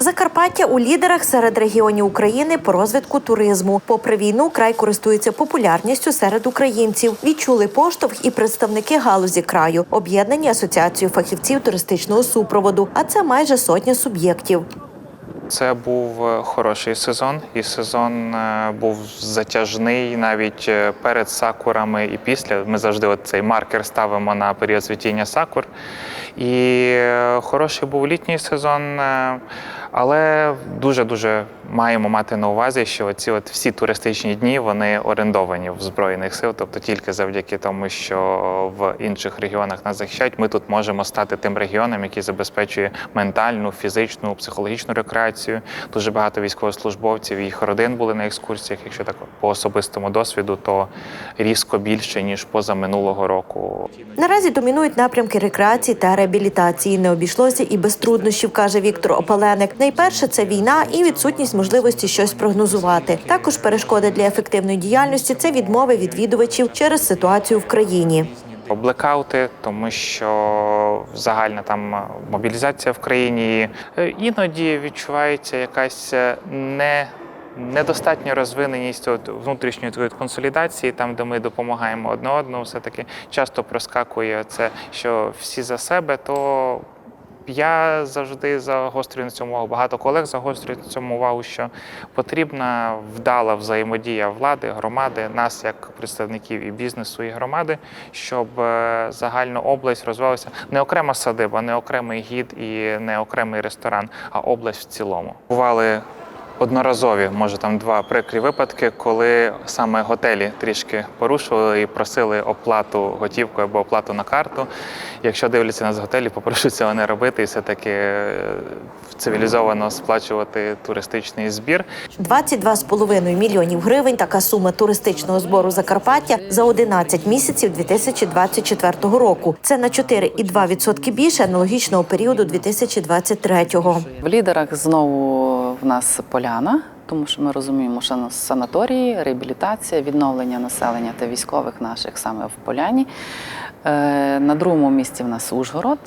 Закарпаття у лідерах серед регіонів України по розвитку туризму. Попри війну, край користується популярністю серед українців. Відчули поштовх і представники галузі краю, об'єднані асоціацією фахівців туристичного супроводу. А це майже сотня суб'єктів. Це був е, хороший сезон, і сезон е, був затяжний навіть е, перед сакурами і після. Ми завжди от цей маркер ставимо на період цвітіння сакур. І хороший був літній сезон, але дуже-дуже маємо мати на увазі, що ці от всі туристичні дні вони орендовані в Збройних сил, тобто тільки завдяки тому, що в інших регіонах нас захищають, ми тут можемо стати тим регіоном, який забезпечує ментальну, фізичну, психологічну рекреацію. Дуже багато військовослужбовців їх родин були на екскурсіях. Якщо так по особистому досвіду, то різко більше ніж поза минулого року. Наразі домінують напрямки рекреації та реабілітації. Не обійшлося і без труднощів, каже Віктор Опаленик. Найперше це війна і відсутність можливості щось прогнозувати. Також перешкоди для ефективної діяльності це відмови відвідувачів через ситуацію в країні. Блекаути, тому що загальна там мобілізація в країні Е, іноді відчувається якась е, не. Недостатня розвиненість от, внутрішньої такої консолідації, там, де ми допомагаємо одне одному, все-таки часто проскакує це, що всі за себе, то я завжди загострюю на цьому увагу. Багато колег загострюють на цьому увагу, що потрібна вдала взаємодія влади, громади, нас як представників і бізнесу, і громади, щоб е, загальна область розвивалася не окрема садиба, не окремий гід і не окремий ресторан, а область в цілому. Бували одноразові, може там два прикрі випадки, коли саме готелі трішки порушували і просили оплату готівкою або оплату на карту. Якщо дивляться нас з готелі, попрошу цього не робити і все-таки е, цивілізовано сплачувати туристичний збір. 22,5 мільйонів гривень така сума туристичного збору Закарпаття за 11 місяців 2024 року. Це на 4,2% більше аналогічного періоду 2023-го. В лідерах знову в нас поляна, тому що ми розуміємо, що на санаторії, реабілітація, відновлення населення та військових наших саме в поляні. Е, На другому місці в нас Ужгород.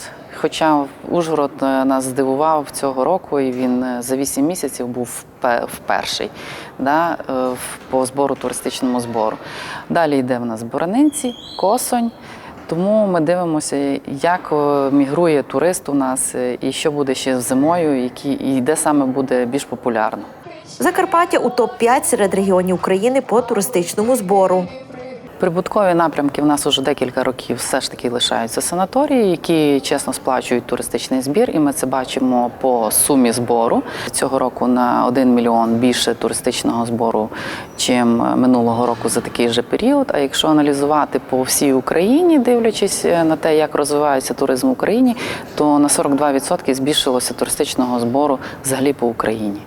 Хоча Ужгород е, нас здивував цього року, і він е, за 8 місяців був впе- вперший да, по збору туристичному збору. Далі йде в нас Боронинці, Косонь. Тому ми дивимося, як е, мігрує турист у нас е, і що буде ще зимою, які, і де саме буде більш популярно. Закарпаття у топ 5 серед регіонів України по туристичному збору. Прибуткові напрямки в нас уже декілька років все ж таки лишаються санаторії, які чесно сплачують туристичний збір, і ми це бачимо по сумі збору. Цього року на 1 мільйон більше туристичного збору, чим минулого року за такий же період. А якщо аналізувати по всій Україні, дивлячись на те, як розвивається туризм в Україні, то на 42% збільшилося туристичного збору взагалі по Україні.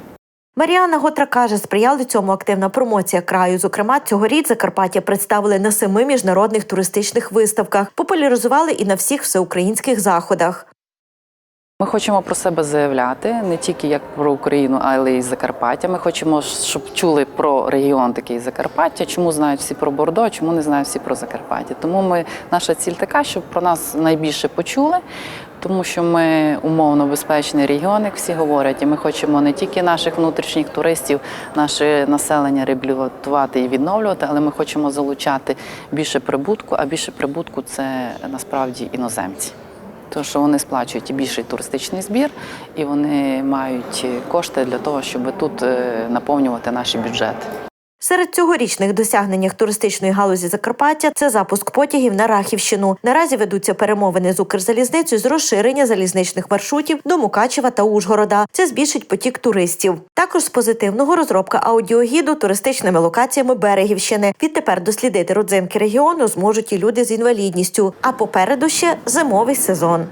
Маріана Готра каже, сприяли цьому активна промоція краю. Зокрема, цьогоріч Закарпаття представили на семи міжнародних туристичних виставках, популяризували і на всіх всеукраїнських заходах. Ми хочемо про себе заявляти не тільки як про Україну, але й Закарпаття. Ми хочемо, щоб чули про регіон такий Закарпаття. Чому знають всі про Бордо, чому не знають всі про Закарпаття. Тому ми наша ціль така, щоб про нас найбільше почули, тому що ми умовно безпечний регіон, як всі говорять, і ми хочемо не тільки наших внутрішніх туристів, наше населення реабілітувати і відновлювати, але ми хочемо залучати більше прибутку. А більше прибутку це насправді іноземці. Тому що вони сплачують і більший туристичний збір, і вони мають кошти для того, щоб тут е, наповнювати наші бюджети. Серед цьогорічних досягненнях туристичної галузі Закарпаття це запуск потягів на Рахівщину. Наразі ведуться перемовини з Укрзалізницею з розширення залізничних маршрутів до Мукачева та Ужгорода. Це збільшить потік туристів. Також з позитивного розробка аудіогіду туристичними локаціями Берегівщини. Відтепер дослідити родзинки регіону зможуть і люди з інвалідністю. А попереду ще зимовий сезон.